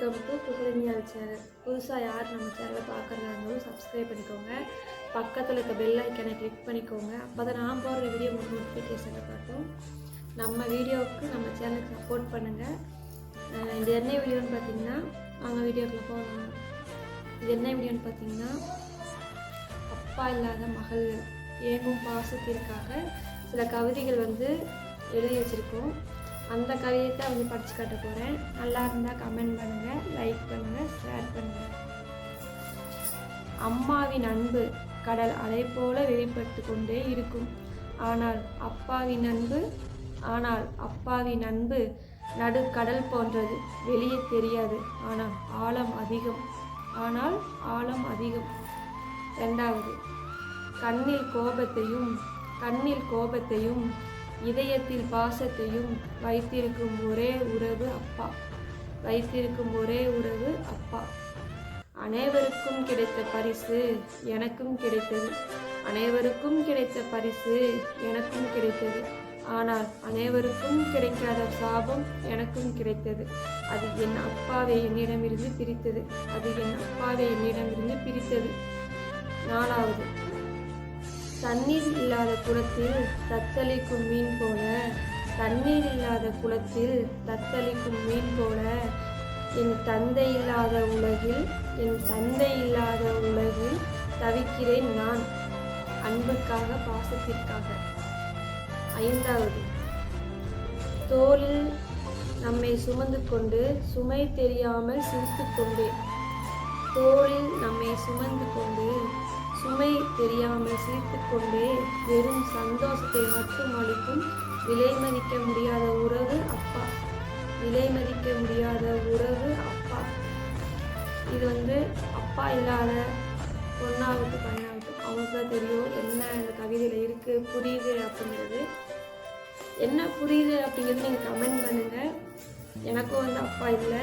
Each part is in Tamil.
வெல்கம் டு புகழினியால் சேனல் புதுசாக யார் நம்ம சேனலை பார்க்குறதா இருந்தாலும் சப்ஸ்கிரைப் பண்ணிக்கோங்க. பக்கத்தில் இருக்க பெல் ஐக்கனை கிளிக் பண்ணிக்கோங்க. அப்போ தான் நான் போடுற வீடியோ உங்களுக்கு நோட்டிஃபிகேஷனை பார்த்தோம் நம்ம வீடியோவுக்கு நம்ம சேனலுக்கு சப்போர்ட் பண்ணுங்கள் இது என்ன வீடியோன்னு பார்த்தீங்கன்னா அவங்க வீடியோக்குள்ள போகலாம் இது என்ன வீடியோன்னு பார்த்தீங்கன்னா அப்பா இல்லாத மகள் ஏங்கும் பாசத்திற்காக சில கவிதைகள் வந்து எழுதி வச்சுருக்கோம். அந்த கவிதையை வந்து படித்து காட்ட போகிறேன் நல்லா இருந்தால் கமெண்ட் பண்ணுங்கள் லைக் பண்ணுங்கள் ஷேர் பண்ணுங்கள் அம்மாவின் அன்பு கடல் அலை போல வெளிப்பட்டு கொண்டே இருக்கும். ஆனால் அப்பாவின் அன்பு ஆனால் அப்பாவின் அன்பு நடு கடல் போன்றது. வெளியே தெரியாது. ஆனால் ஆழம் அதிகம். ஆனால் ஆழம் அதிகம். ரெண்டாவது கண்ணில் கோபத்தையும் கண்ணில் கோபத்தையும் இதயத்தில் பாசத்தையும் வைத்திருக்கும் ஒரே உறவு அப்பா. வைத்திருக்கும் ஒரே உறவு அப்பா. அனைவருக்கும் கிடைத்த பரிசு எனக்கும் கிடைத்தது. அனைவருக்கும் கிடைத்த பரிசு எனக்கும் கிடைத்தது. ஆனால் அனைவருக்கும் கிடைக்காத சாபம் எனக்கும் கிடைத்தது. அது என் அப்பாவை என்னிடமிருந்து பிரித்தது. அது என் அப்பாவை என்னிடமிருந்து பிரித்தது. நாலாவது தண்ணீர் இல்லாத குளத்தில் தத்தளிக்கும் மீன் போல தண்ணீர் இல்லாத குளத்தில் தத்தளிக்கும் மீன் போல என் தந்தை இல்லாத உலகில் என் தந்தை இல்லாத உலகில் தவிக்கிறேன் நான் அன்புக்காக பாசத்திற்காக. ஐந்தாவது தோளில் நம்மை சுமந்து கொண்டு சுமை தெரியாமல் சிரித்து கொண்டேன் தோளில் நம்மை சுமந்து கொண்டு சுமை தெரியாமல் சிரித்து கொண்டே வெறும் சந்தோஷத்தை மட்டும் அளிக்கும் விலை மதிக்க முடியாத உறவு அப்பா. விலை மதிக்க முடியாத உறவு அப்பா. இது வந்து அப்பா இல்லாத பொண்ணாவுக்கு பையனாகட்டும் அவங்களுக்கு தான் தெரியும் என்ன இந்த கவிதையில் இருக்குது புரியுது அப்படிங்கிறது. என்ன புரியுது அப்படிங்கிறது நீங்கள் கமெண்ட் பண்ணுங்கள் எனக்கும் வந்து அப்பா இல்லை.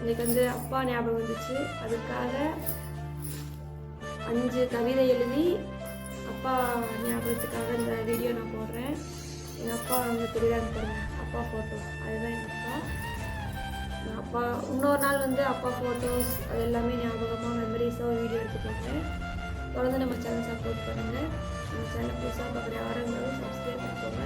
இன்னைக்கு வந்து அப்பா ஞாபகம் வந்துச்சு. அதுக்காக அஞ்சு கவிதை எழுதி அப்பா ஞாபகத்துக்காக இந்த வீடியோ நான் போடுறேன். எங்கள் அப்பா வந்து திருவிழான்னு போடுறேன் அப்பா ஃபோட்டோ அதுதான் எங்கள் அப்பா. நான் அப்பா இன்னொரு நாள் வந்து அப்பா ஃபோட்டோஸ் அது எல்லாமே ஞாபகமாக மெமரிஸாக வீடியோ எடுத்து போடுறேன். தொடர்ந்து நம்ம சேனல் சப்போர்ட் பண்ணுங்கள் நம்ம சேனல் புதுசாக பார்க்குற இருந்தாலும் சப்ஸ்கிரைப் பண்ணிக்கோங்க